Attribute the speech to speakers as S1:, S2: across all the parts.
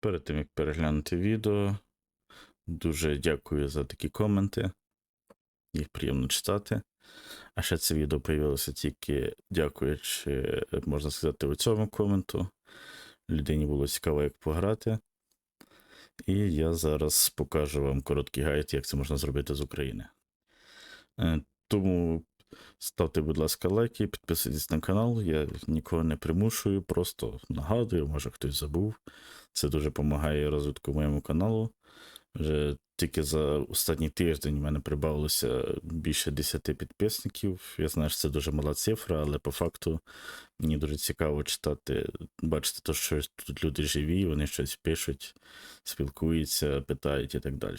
S1: Перед тим як переглянути відео, дуже дякую за такі коменти. Їх приємно читати. А ще це відео появилося тільки дякуючи, можна сказати, у цьому коменту. Людині було цікаво, як пограти. І я зараз покажу вам короткий гайд, як це можна зробити з України. Е, Тому ставте, будь ласка, лайки, підписуйтесь на канал. Я нікого не примушую, просто нагадую, може хтось забув. Це дуже допомагає розвитку моєму каналу. Вже тільки за останній тиждень в мене прибавилося більше 10 підписників. Я знаю, що це дуже мала цифра, але по факту мені дуже цікаво читати, бачити, то, що тут люди живі, вони щось пишуть, спілкуються, питають і так далі.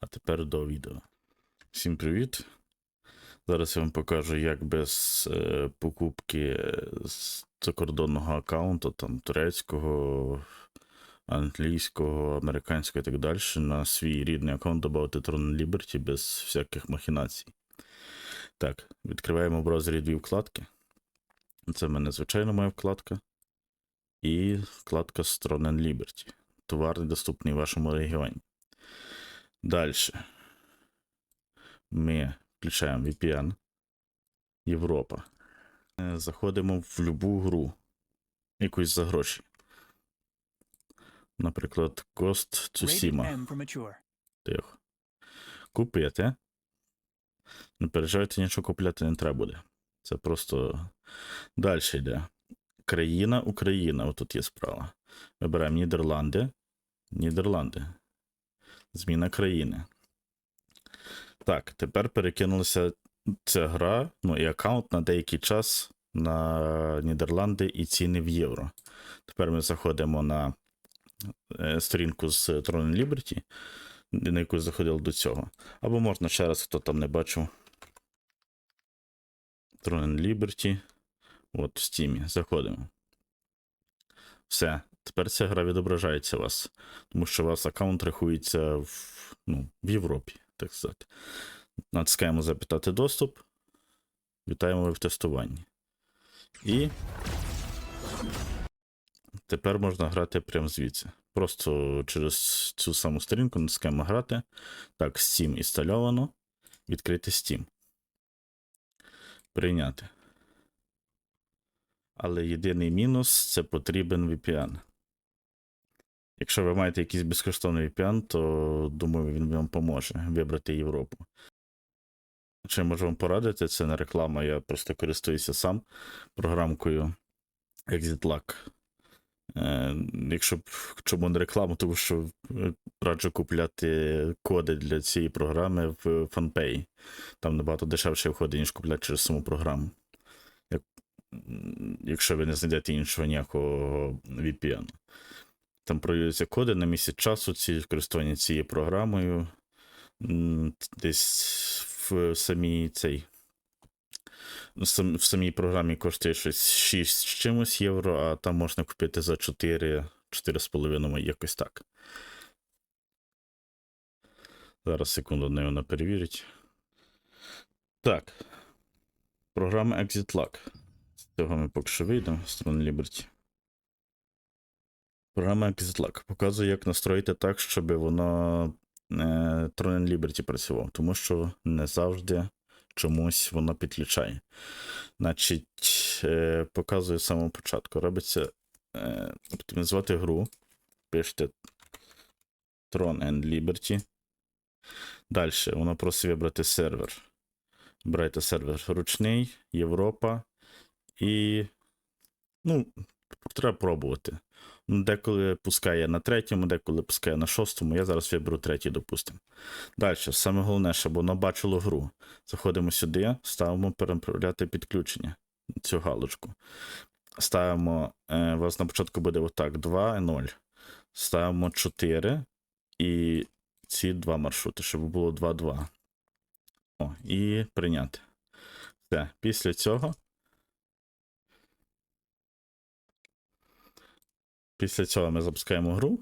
S1: А тепер до відео. Всім привіт! Зараз я вам покажу, як без е, покупки з закордонного аккаунту, там турецького, англійського, американського і так далі, на свій рідний аккаунт додати Tron Liberty без всяких махінацій. Так, відкриваємо в браузері дві вкладки. Це в мене звичайно моя вкладка. І вкладка з Tron Liberty. Товар доступний в вашому регіоні. Далі. Ми включаємо VPN. Європа. Е, Заходимо в любу гру. Якусь за гроші. Наприклад,
S2: Rated
S1: Tsushima. Тихо. Купити. Не переживайте, нічого купляти не треба буде. Це просто далі йде. Країна, Україна. Отут є справа. Вибираємо Нідерланди. Нідерланди. Зміна країни. Так, тепер перекинулася ця гра, ну і аккаунт на деякий час на Нідерланди і ціни в євро. Тепер ми заходимо на е, сторінку з Tron Liberty, на яку заходили до цього. Або можна ще раз, хто там не бачив. Tron Liberty. От в Steam. Заходимо. Все. Тепер ця гра відображається у вас. Тому що у вас аккаунт рахується в, ну, в Європі, так сказати. Натискаємо запитати доступ. Вітаємо ви в тестуванні. І тепер можна грати прямо звідси. Просто через цю саму сторінку натискаємо грати. Так, Steam інстальовано. Відкрити Steam. Прийняти. Але єдиний мінус це потрібен VPN. Якщо ви маєте якийсь безкоштовний VPN, то думаю, він вам поможе вибрати Європу. Чи можу вам порадити, це не реклама, я просто користуюся сам програмкою ExitLack. Е, якщо б чому не реклама, тому що е, раджу купляти коди для цієї програми в FunPay. Там набагато дешевше входить, ніж купляти через саму програму. Як, якщо ви не знайдете іншого ніякого VPN. Там продаються коди на місяць часу ці користування цією програмою. Десь в самій цей. в самій програмі коштує щось 6 з чимось євро, а там можна купити за 4, 4,5 якось так. Зараз секунду не вона перевірить. Так. Програма ExitLack. З цього ми поки що вийдемо з сторони. Програма ExitLack показує, як настроїти так, щоб воно е, Tron Liberty працював, тому що не завжди чомусь воно підключає. Значить, е, показує з самого початку. Робиться е, оптимізувати гру. Пишете Tron and Liberty. Далі воно просить вибрати сервер. Брайте сервер ручний, Європа і. Ну, треба пробувати. Ну, Деколи пускає на третьому, деколи пускає на шостому. Я зараз виберу третій, допустимо. Далі, саме головне, щоб воно бачило гру. Заходимо сюди, ставимо переправляти підключення. Цю галочку. Ставимо. Е, у вас на початку буде отак: 2, 0. Ставимо 4 і ці два маршрути, щоб було 2, 2. О, і прийняти. Все. Після цього. Після цього ми запускаємо гру.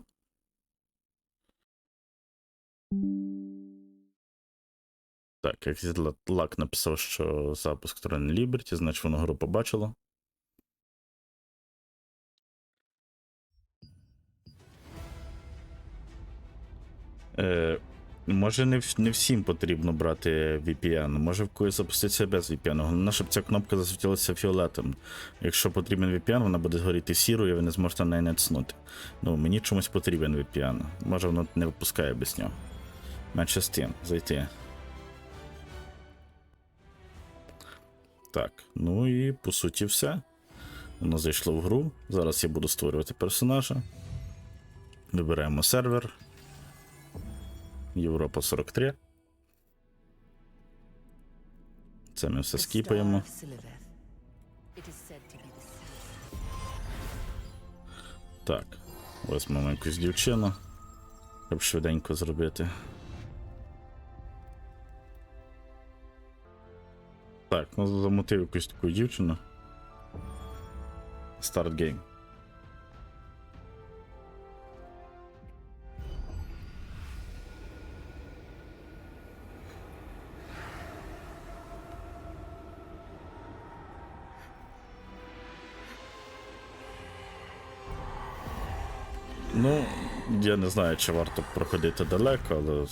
S1: Так, як лак написав, що запуск Tron Ліберті, значить воно гру побачило. Е, може, не, не всім потрібно брати VPN, може в когось запуститися без VPN. Головне, щоб ця кнопка засвітилася фіолетом. Якщо потрібен VPN, вона буде згоріти сірою, і ви не зможете на неї натиснути. Ну, мені чомусь потрібен VPN. Може, воно не випускає без нього. Менше з тим, зайти. Так, ну і по суті все. Воно зайшло в гру. Зараз я буду створювати персонажа. Вибираємо сервер. Європа 43. Це ми все скіпаємо. Так. Візьмемо якусь дівчину. Щоб швиденько зробити. Так, ну замотив якусь таку дівчину. Старт гейм. Ну, я не знаю, чи варто проходити далеко, але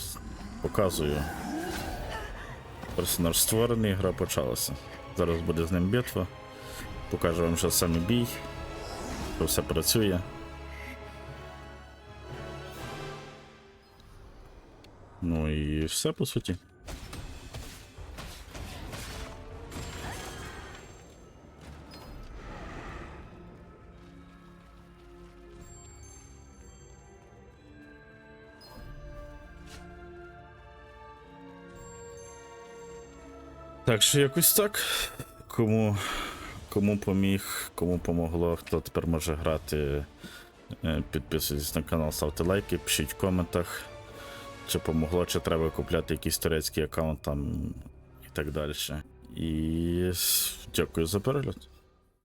S1: показую. Персонаж створений, гра почалася. Зараз буде з ним битва. Покажу вам, що саме бій, що все працює. Ну і все по суті. Так що якось так. Кому, кому поміг, кому помогло, хто тепер може грати. е, Підписуйтесь на канал, ставте лайки, пишіть в коментах, чи помогло, чи треба купляти якийсь турецький аккаунт там і так далі. І дякую за перегляд.